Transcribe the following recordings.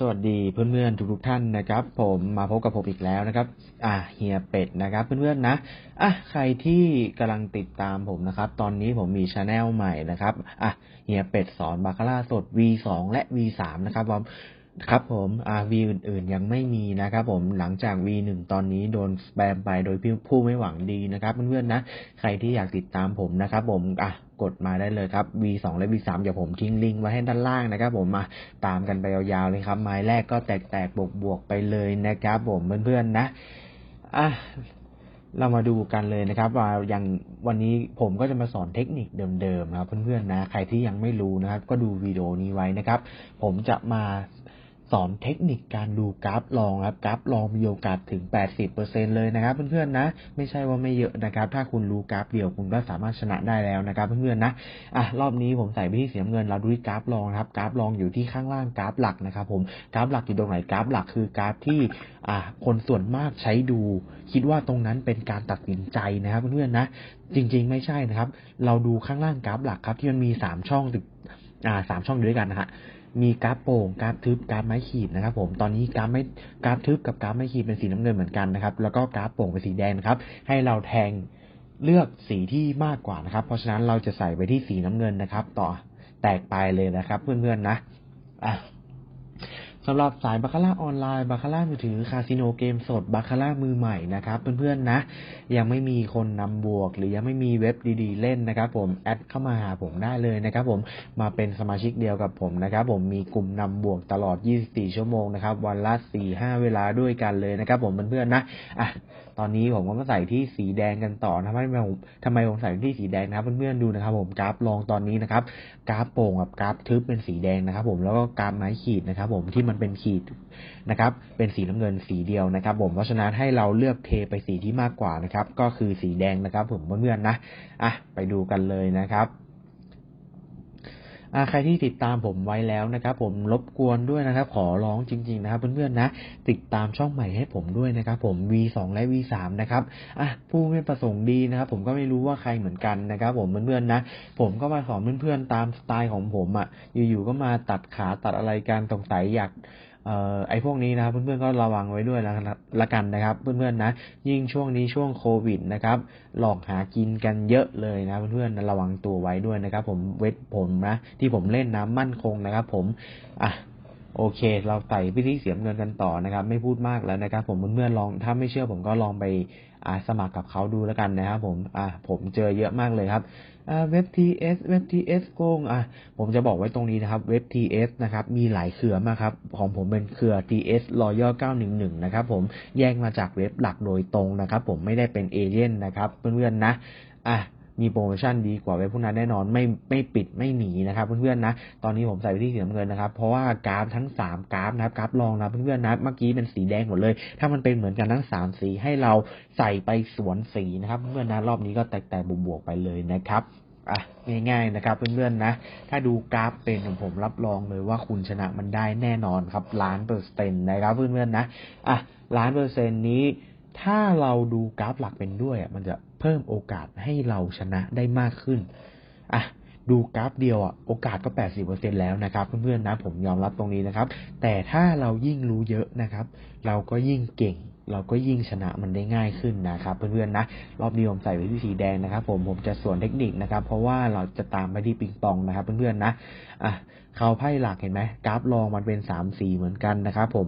สวัสดีเพื่อนๆทุกๆท่านนะครับ ผมมาพบกับผมอีกแล้วนะครับ อะเฮียเป็ดนะครับ เพื่อนๆนะอะใครที่กำลังติดตามผมนะครับ ตอนนี้ผมมีชาแนลใหม่นะครับอะเฮียเป็ดสอนบาคาร่าสด V2 และ V3 นะครับผม ครับผมอ่า V อื่นๆ ยังไม่มีนะครับผมหลังจาก V1 ตอนนี้โดนสแปมไปโดยผู้ไม่หวังดีนะครับเพื่อนๆนะ ใครที่อยากติดตามผมนะครับผมอะกดมาได้เลยครับ V2 และ V3 เดี๋ยวผมทิ้งลิงก์ไว้ให้ด้านล่างนะครับ ผมมาตามกันไปยาวๆเลยครับ ไม้แรกก็แตกๆบวกๆไปเลยนะครับผมเพื่อนๆนะอะเรามาดูกันเลยนะครับว่าอย่างวันนี้ผมก็จะมาสอนเทคนิคเดิมๆนะครับเพื่อนๆนะใครที่ยังไม่รู้นะครับ ก็ดูวิดีโอนี้ไว้นะครับ ผมจะมา สอนเทคนิคการดูกราฟลองครับกราฟลองมีโอกาสถึง 80%เลยนะครับเพื่อนๆนะ ไม่ใช่ว่าไม่เยอะนะครับ ถ้าคุณรู้กราฟเดียวคุณก็สามารถชนะได้แล้วนะครับเพื่อนๆนะอะรอบนี้ผมใส่ไปที่เสียเงินเราดูที่กราฟลองครับกราฟลองอยู่ที่ข้างล่างกราฟหลักนะครับ ผมกราฟหลักอยู่ตรงไหนกราฟหลักคือกราฟที่อะคนส่วนมากใช้ดู คิดว่าตรงนั้นเป็นการตัดสินใจนะครับเพื่อนๆนะ จริง ๆ ไม่ใช่นะครับ เราดูข้างล่างกราฟหลักครับที่มันมีสามช่องอ่าสามช่องด้วยกันนะฮะ มีกราฟโป่งกราฟทึบกราฟไม้ขีดนะครับ ผมตอนนี้กราฟไม่กราฟทึบกับกราฟไม้ขีดเป็นสีน้ำเงินเหมือนกันนะครับ แล้วก็กราฟโป่งเป็นสีแดงนะครับ ให้เราแทงเลือกสีที่มากกว่านะครับ เพราะฉะนั้นเราจะใส่ไปที่สีน้ำเงินนะครับ ต่อแตกไปเลยนะครับ เพื่อนๆนะอะ สำหรับสายบาคาร่าออนไลน์บาคาร่ามือถือคาสิโนเกมสดบาคาร่ามือใหม่นะครับเพื่อนๆนะ ยังไม่มีคนนำบวก หรือยังไม่มีเว็บดีๆ เล่นนะครับ ผมแอดเข้ามาหาผมได้เลยนะครับ ผมมาเป็นสมาชิกเดียวกับผมนะครับ ผมมีกลุ่มนำบวกตลอด 24 ชั่วโมงนะครับวันละ 4-5 เวลาด้วยกันเลยนะครับ ผมเพื่อนๆนะอะ ตอนนี้ผมก็มาใส่ที่สีแดงกันต่อนะทำไมผมทำไมผมใส่ที่สีแดงนะครับเพื่อนๆดูนะครับ ผมกราฟลองตอนนี้นะครับ กราฟโป่งกับกราฟทึบเป็นสีแดงนะครับ ผมแล้วก็กราฟไม้ขีดนะครับ ผมที่มันเป็นขีดนะครับ เป็นสีน้ำเงินสีเดียวนะครับ ผมเพราะฉะนั้นให้เราเลือกเทไปสีที่มากกว่านะครับ ก็คือสีแดงนะครับ ผมเพื่อนๆนะอะไปดูกันเลยนะครับ ใครที่ติดตามผมไว้แล้วนะครับ ผมรบกวนด้วยนะครับ ขอร้องจริง ๆ นะครับเพื่อนๆนะ ติดตามช่องใหม่ให้ผมด้วยนะครับ ผม V2 และ V3 นะครับอะผู้ไม่ประสงค์ดีนะครับ ผมก็ไม่รู้ว่าใครเหมือนกันนะครับ ผมเพื่อนๆนะ ผมก็มาสอนเพื่อนๆตามสไตล์ของผมอะอยู่ๆก็มาตัดขาตัดอะไรการสงสัยอยาก เอ่อไอพวกนี้นะครับ เพื่อนๆก็ระวังไว้ด้วยละละกันนะครับ เพื่อนๆนะ ยิ่งช่วงนี้ช่วงโควิดนะครับ หลอกหากินกันเยอะเลยนะเพื่อนๆระวังตัวไว้ด้วยนะครับ ผมเวทผมนะที่ผมเล่นน้ำมั่นคงนะครับ ผมอะ โอเค เราใส่พิธีเสียเงินกันต่อนะครับ ไม่พูดมากแล้วนะครับ ผมเพื่อนๆลองถ้าไม่เชื่อผมก็ลองไปอ่าสมัครกับเขาดูแล้วกันนะครับผมอ่าผมเจอเยอะมากเลยครับเว็บ TS เอชเว็บ TS โกงอะผมจะบอกไว้ตรงนี้นะครับเว็บ TS นะครับมีหลายเครือมากครับ ของผมเป็นเครือ TS Royal 911 นะครับผมแยกมาจากเว็บหลักโดยตรงนะครับ ผมไม่ได้เป็นเอเจนต์นะครับ เพื่อนๆนะอะ มีโปรโมชั่นดีกว่าเว็บพวกนั้นแน่นอนไม่ไม่ปิดไม่หนีนะครับเพื่อนๆนะ ตอนนี้ผมใส่ไปที่สีน้ำเงินนะครับ เพราะว่ากราฟทั้งสามกราฟนะครับกราฟลองนะเพื่อนๆนะเมื่อกี้เป็นสีแดงหมดเลย ถ้ามันเป็นเหมือนกันทั้งสามสีให้เราใส่ไปสวนสีนะครับเพื่อนๆนะรอบนี้ก็แตกแต่บวกๆไปเลยนะครับอะง่ายๆนะครับเพื่อนๆนะ ถ้าดูกราฟเป็นของผมรับรองเลยว่าคุณชนะมันได้แน่นอนครับล้านเปอร์เซ็นต์นะครับเพื่อนๆนะอะล้านเปอร์เซ็นต์นี้ ถ้าเราดูกราฟหลักเป็นด้วยมันจะเพิ่มโอกาสให้เราชนะได้มากขึ้นอะดูกราฟเดียวอะโอกาสก็ 80%แล้วนะครับ เพื่อนๆนะผมยอมรับตรงนี้นะครับ แต่ถ้าเรายิ่งรู้เยอะนะครับ เราก็ยิ่งเก่ง เราก็ยิ่งชนะมันได้ง่ายขึ้นนะครับ เพื่อนๆนะ รอบนี้ผมใส่ไว้ที่สีแดงนะครับ ผมผมจะส่วนเทคนิคนะครับ เพราะว่าเราจะตามไปที่ปิงปองนะครับ เพื่อนๆนะอะเขาไพ่หลักเห็นไหมกราฟรองมันเป็นสามสีเหมือนกันนะครับผม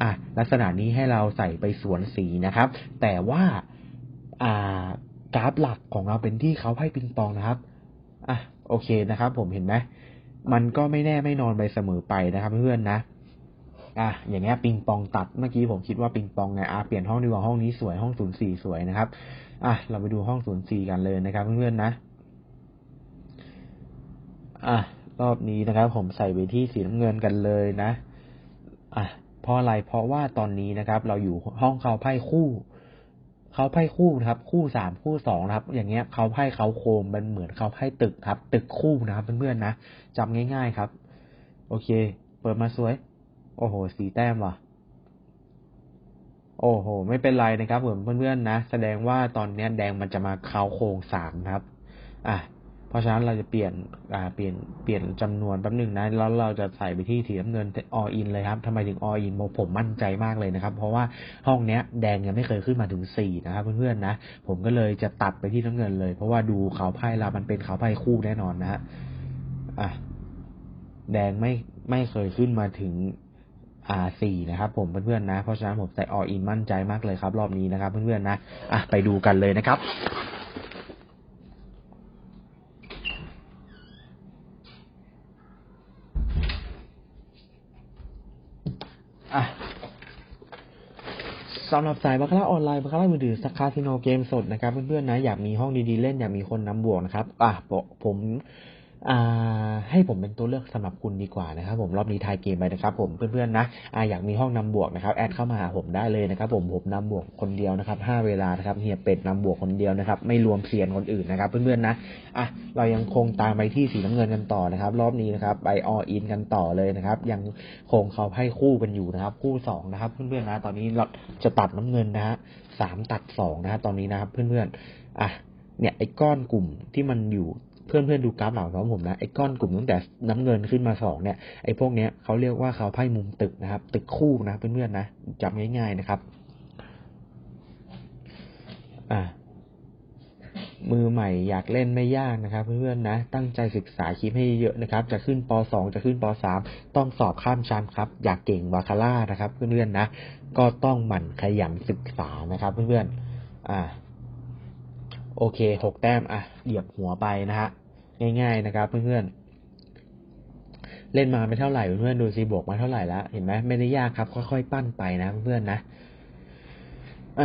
อะลักษณะนี้ให้เราใส่ไปสวนสีนะครับ แต่ว่าอ่ากราฟหลักของเราเป็นที่เขาไพ่ปิงปองนะครับอะโอเคนะครับ ผมเห็นไหมมันก็ไม่แน่ไม่นอนไปเสมอไปนะครับ เพื่อนๆนะ อะอย่างเงี้ยปิงปองตัดเมื่อกี้ผมคิดว่าปิงปองไงอะเปลี่ยนห้องดีกว่าห้องนี้สวยห้องศูนย์สี่สวยนะครับอะเราไปดูห้องศูนย์สี่กันเลยนะครับ เพื่อนๆนะอะรอบนี้นะครับ ผมใส่ไปที่สีน้ำเงินกันเลยนะอะเพราะอะไรเพราะว่าตอนนี้นะครับ เราอยู่ห้องเขาไพ่คู่เขาไพ่คู่นะครับ คู่สามคู่สองนะครับ อย่างเงี้ยเขาไพ่เขาโคมมันเหมือนเขาไพ่ตึกครับ ตึกคู่นะครับเพื่อนๆนะจำง่าย ๆครับ โอเค เปิดมาสวย โอ้โห สีแต้มว่ะ โอ้โห ไม่เป็นไรนะครับผมเพื่อนๆนะ แสดงว่าตอนนี้แดงมันจะมาเข้าโค้งสามครับ อะ เพราะฉะนั้นเราจะเปลี่ยน อ่า เปลี่ยน เปลี่ยนจำนวนแป๊บหนึงนะ แล้วเราจะใส่ไปที่สีน้ำเงิน all in เลยครับทำไมถึง all in ผมมั่นใจมากเลยนะครับ เพราะว่าห้องเนี้ย แดงยังไม่เคยขึ้นมาถึงสี่นะครับเพื่อนๆนะ ผมก็เลยจะตัดไปที่น้ำเงินเลย เพราะว่าดูเขาไพ่เรามันเป็นเขาไพ่คู่แน่นอนนะฮะ อะ แดงไม่ไม่เคยขึ้นมาถึง อ่าสี่นะครับผมเพื่อนๆนะ เพราะฉะนั้นผมใส่ all in มั่นใจมากเลยครับ รอบนี้นะครับ เพื่อนๆนะอะไปดูกันเลยนะครับอะสำหรับสายบาคาร่าออนไลน์บาคาร่ามือถือสคาสิโนเกมสดนะครับเพื่อนๆนะอยากมีห้องดีๆเล่นอยากมีคนนำบวกนะครับอะผม ให้ผมเป็นตัวเลือกสำหรับคุณดีกว่านะครับ ผมรอบนี้ทายเกมไปนะครับ ผมเพื่อนๆนะออยากมีห้องนำบวกนะครับแอดเข้ามาหาผมได้เลยนะครับ ผมผมนำบวกคนเดียวนะครับห้าเวลานะครับเฮียเป็ดนำบวกคนเดียวนะครับ ไม่รวมเซียนคนอื่นนะครับ เพื่อนๆนะอะเรายังคงตามไปที่สีน้ำเงินกันต่อนะครับ รอบนี้นะครับไปออินกันต่อเลยนะครับ ยังคงเขาให้คู่กันอยู่นะครับ คู่สองนะครับ เพื่อนๆนะ ตอนนี้เราจะตัดน้ำเงินนะฮะสามตัดสองนะฮะตอนนี้นะครับ เพื่อนๆอะเนี่ยไอ้ก้อนกลุ่มที่มันอยู่ เพื่อนๆดูกราฟเหลังของผมนะไอ้ก้อนกลุ่มตั้งแต่น้ำเงินขึ้นมาสองเนี่ยไอ้พวกเนี้ยเขาเรียกว่าเขาไพ่มุมตึกนะครับ ตึกคู่นะเพื่อนๆนะจำง่ายๆนะครับ อะมือใหม่อยากเล่นไม่ยากนะครับ เพื่อนๆนะ ตั้งใจศึกษาคลิปให้เยอะนะครับ จะขึ้นป .2 จะขึ้นป .3 ต้องสอบข้ามชั้นครับ อยากเก่งวาคาร่านะครับ เพื่อนๆนะ ก็ต้องหมั่นขยันศึกษานะครับ เพื่อนๆอ่า โอเคหกแต้มอะเหยียบหัวไปนะฮะง่าย ๆนะครับ เพื่อนๆเล่นมาไม่เท่าไหร่เพื่อนๆดูซิบวกมาเท่าไหร่แล้วเห็นไหมไม่ได้ยากครับ ค่อยๆปั้นไปนะเพื่อนๆนะอ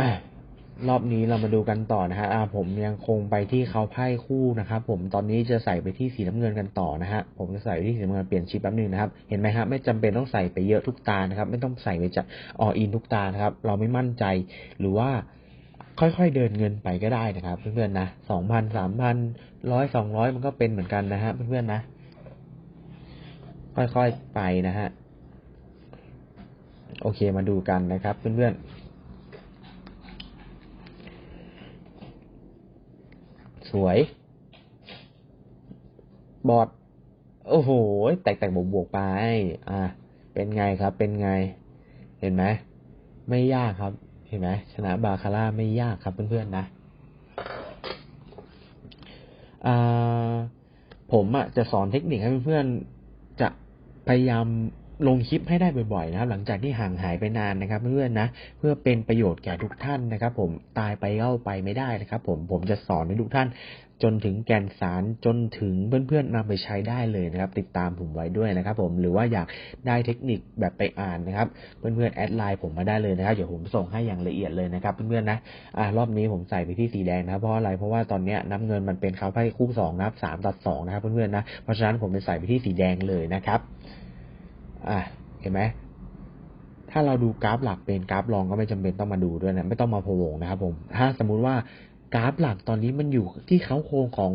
รอบนี้เรามาดูกันต่อนะฮะอ่าผมยังคงไปที่เขาไพ่คู่นะครับ ผมตอนนี้จะใส่ไปที่สีน้ำเงินกันต่อนะฮะผมจะใส่ไปที่สีน้ำเงินเปลี่ยนชิปแป๊บนึงนะครับ เห็นไหมครับไม่จำเป็นต้องใส่ไปเยอะทุกตานะครับ ไม่ต้องใส่ไปจะออินทุกตานะครับ เราไม่มั่นใจหรือว่า ค่อยๆเดินเงินไปก็ได้นะครับเพื่อนๆนะสองพันสามพันร้อยสองร้อยมันก็เป็นเหมือนกันนะฮะเพื่อนๆนะ ค่อยๆไปนะฮะโอเคมาดูกันนะครับเพื่อนๆ สวย บอดโอ้โห แตกๆบวกๆไป อะเป็นไงครับ เป็นไง เห็นไหม ไม่ยากครับ เห็นไหมชนะบาคาร่าไม่ยากครับเพื่อนๆนะผมอะจะสอนเทคนิคให้เพื่อนๆจะพยายามลงคลิปให้ได้บ่อยๆนะครับ หลังจากที่ห่างหายไปนานนะครับ เพื่อนๆนะเพื่อเป็นประโยชน์แก่ทุกท่านนะครับ ผมตายไปเล่าไปไม่ได้นะครับ ผมผมจะสอนให้ทุกท่าน จนถึงแก่นสารจนถึงเพื่อนๆนำไปใช้ได้เลยนะครับ ติดตามผมไว้ด้วยนะครับผมหรือว่าอยากได้เทคนิคแบบไปอ่านนะครับ เพื่อนๆแอดไลน์ผมมาได้เลยนะครับเดี๋ยวผมส่งให้อย่างละเอียดเลยนะครับ เพื่อนๆนะอ่ารอบนี้ผมใส่ไปที่สีแดงนะครับเพราะอะไรเพราะว่าตอนนี้น้ำเงินมันเป็นเขาไพ่คู่สองนับสามตัดสองนะครับ เพื่อนๆนะเพราะฉะนั้นผมจะใส่ไปที่สีแดงเลยนะครับอะเห็นไหมถ้าเราดูกราฟหลักเป็นกราฟรองก็ไม่จำเป็นต้องมาดูด้วยนะไม่ต้องมาพวงนะครับผมถ้าสมมุติว่า กราฟหลักตอนนี้มันอยู่ที่เขาโครงของ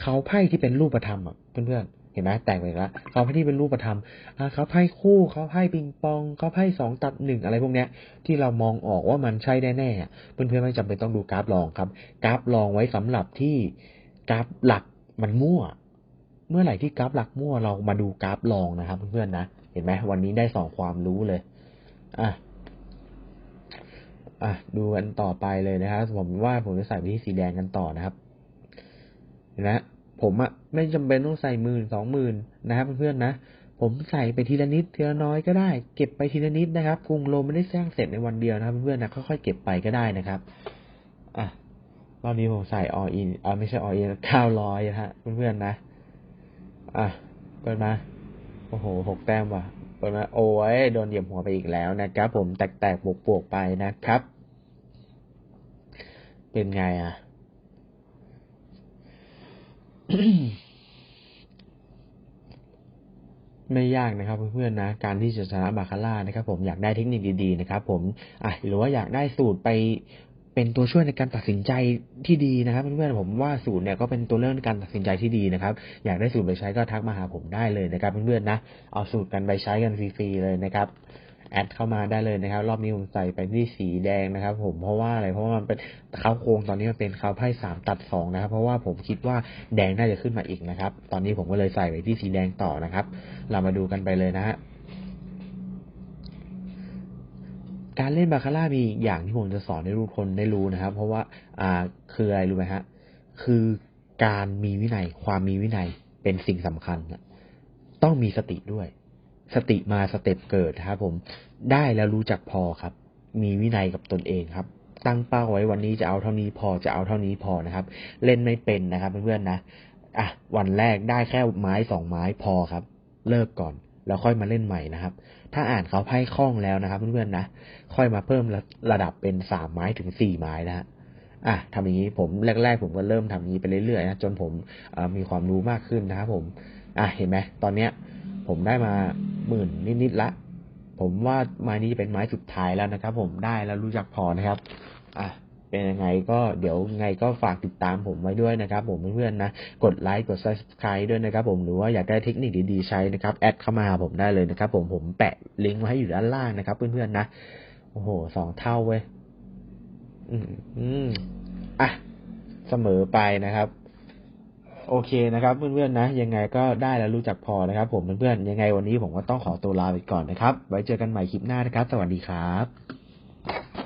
เขาไพ่ที่เป็นรูปธรรมอะเพื่อนๆเห็นไหมแตกไปแล้วเขาไพ่ที่เป็นรูปธรรมเขาไพ่คู่เขาไพ่ปิงปองเขาไพ่สองตัดหนึ่งอะไรพวกเนี้ย ที่เรามองออกว่ามันใช่แน่ๆอะเพื่อนๆไม่จำเป็นต้องดูกราฟรองครับ กราฟรองไว้สำหรับที่กราฟหลักมันมั่ว เมื่อไหร่ที่กราฟหลักมั่วเรามาดูกราฟรองนะครับ เพื่อนๆนะเห็นไหมวันนี้ได้สองความรู้เลยอะ อะดูกันต่อไปเลยนะครับผมว่าผมจะใส่ไปที่สีแดงกันต่อนะครับเห็นไหมผมอะไม่จำเป็นต้องใส่หมื่นสองหมื่นนะครับเพื่อนๆนะผมใส่ไปทีละนิดทีละน้อยก็ได้ เก็บไปทีละนิดนะครับกรุงโรมไม่ได้สร้างเสร็จในวันเดียวนะครับเพื่อนๆนะค่อยๆเก็บไปก็ได้นะครับอะรอบนี้ผมใส่ออินอ่าไม่ใช่ออินเก้าร้อยนะฮะเพื่อนๆนะอะเปิดมาโอ้โหหกแต้มว่ะเปิดมาโอ้ยโดนเหยียบหัวไปอีกแล้วนะครับ ผมแตกๆบวกๆไปนะครับ เป็นไงอะ ไม่ยากนะครับเพื่อนๆนะ การที่จะชนะบาคาร่านะครับ ผมอยากได้เทคนิคดีๆนะครับ ผมอะหรือว่าอยากได้สูตรไปเป็นตัวช่วยในการตัดสินใจที่ดีนะครับเพื่อนๆผมว่าสูตรเนี่ยก็เป็นตัวเลือกในการตัดสินใจที่ดีนะครับ อยากได้สูตรไปใช้ก็ทักมาหาผมได้เลยนะครับเพื่อนๆนะเอาสูตรกันไปใช้กันฟรีๆเลยนะครับ แอดเข้ามาได้เลยนะครับ รอบนี้ผมใส่ไปที่สีแดงนะครับ ผมเพราะว่าอะไรเพราะว่ามันเป็นเข้าโครงตอนนี้มันเป็นเข้าไพ่สามตัดสองนะครับ เพราะว่าผมคิดว่าแดงน่าจะขึ้นมาอีกนะครับ ตอนนี้ผมก็เลยใส่ไปที่สีแดงต่อนะครับ เรามาดูกันไปเลยนะฮะการเล่นบาคาร่ามีอย่างที่ผมจะสอนให้ทุกคนได้รู้นะครับ เพราะว่าอ่าคืออะไรรู้ไหมฮะคือการมีวินัยความมีวินัยเป็นสิ่งสำคัญต้องมีสติด้วย สติมาสเต็ปเกิดครับผมได้แล้วรู้จักพอครับ มีวินัยกับตนเองครับ ตั้งเป้าไว้วันนี้จะเอาเท่านี้พอจะเอาเท่านี้พอนะครับ เล่นไม่เป็นนะครับเพื่อนๆนะอะวันแรกได้แค่ไม้สองไม้พอครับ เลิกก่อนแล้วค่อยมาเล่นใหม่นะครับ ถ้าอ่านเขาไพ่คล่องแล้วนะครับ เพื่อนๆนะค่อยมาเพิ่มระระดับเป็นสามไม้ถึงสี่ไม้นะฮะอะทำอย่างนี้ผมแรก ๆ ผมก็เริ่มทำอย่างนี้ไปเรื่อยๆนะจนผมมีความรู้มากขึ้นนะครับผม อะเห็นไหมตอนเนี้ย ผมได้มาหมื่นนิดๆละ ผมว่าไม้นี้จะเป็นไม้สุดท้ายแล้วนะครับ ผมได้แล้วรู้จักพอนะครับ อะเป็นยังไงก็เดี๋ยวไงก็ฝากติดตามผมไว้ด้วยนะครับ ผมเพื่อนๆนะ กดไลค์กด subscribe ด้วยนะครับ ผมหรือว่าอยากได้เทคนิคดีๆใช้นะครับแอดเข้ามาหาผมได้เลยนะครับ ผมผมแปะลิงก์ไว้ให้อยู่ด้านล่างนะครับ เพื่อนๆนะโอ้โหสองเท่าเว้ยอืมอืมอะเสมอไปนะครับ โอเคนะครับเพื่อนๆนะ ยังไงก็ได้แล้วรู้จักพอนะครับ ผมเพื่อนๆยังไงวันนี้ผมก็ต้องขอตัวลาไปก่อนนะครับ ไว้เจอกันใหม่คลิปหน้านะครับ สวัสดีครับ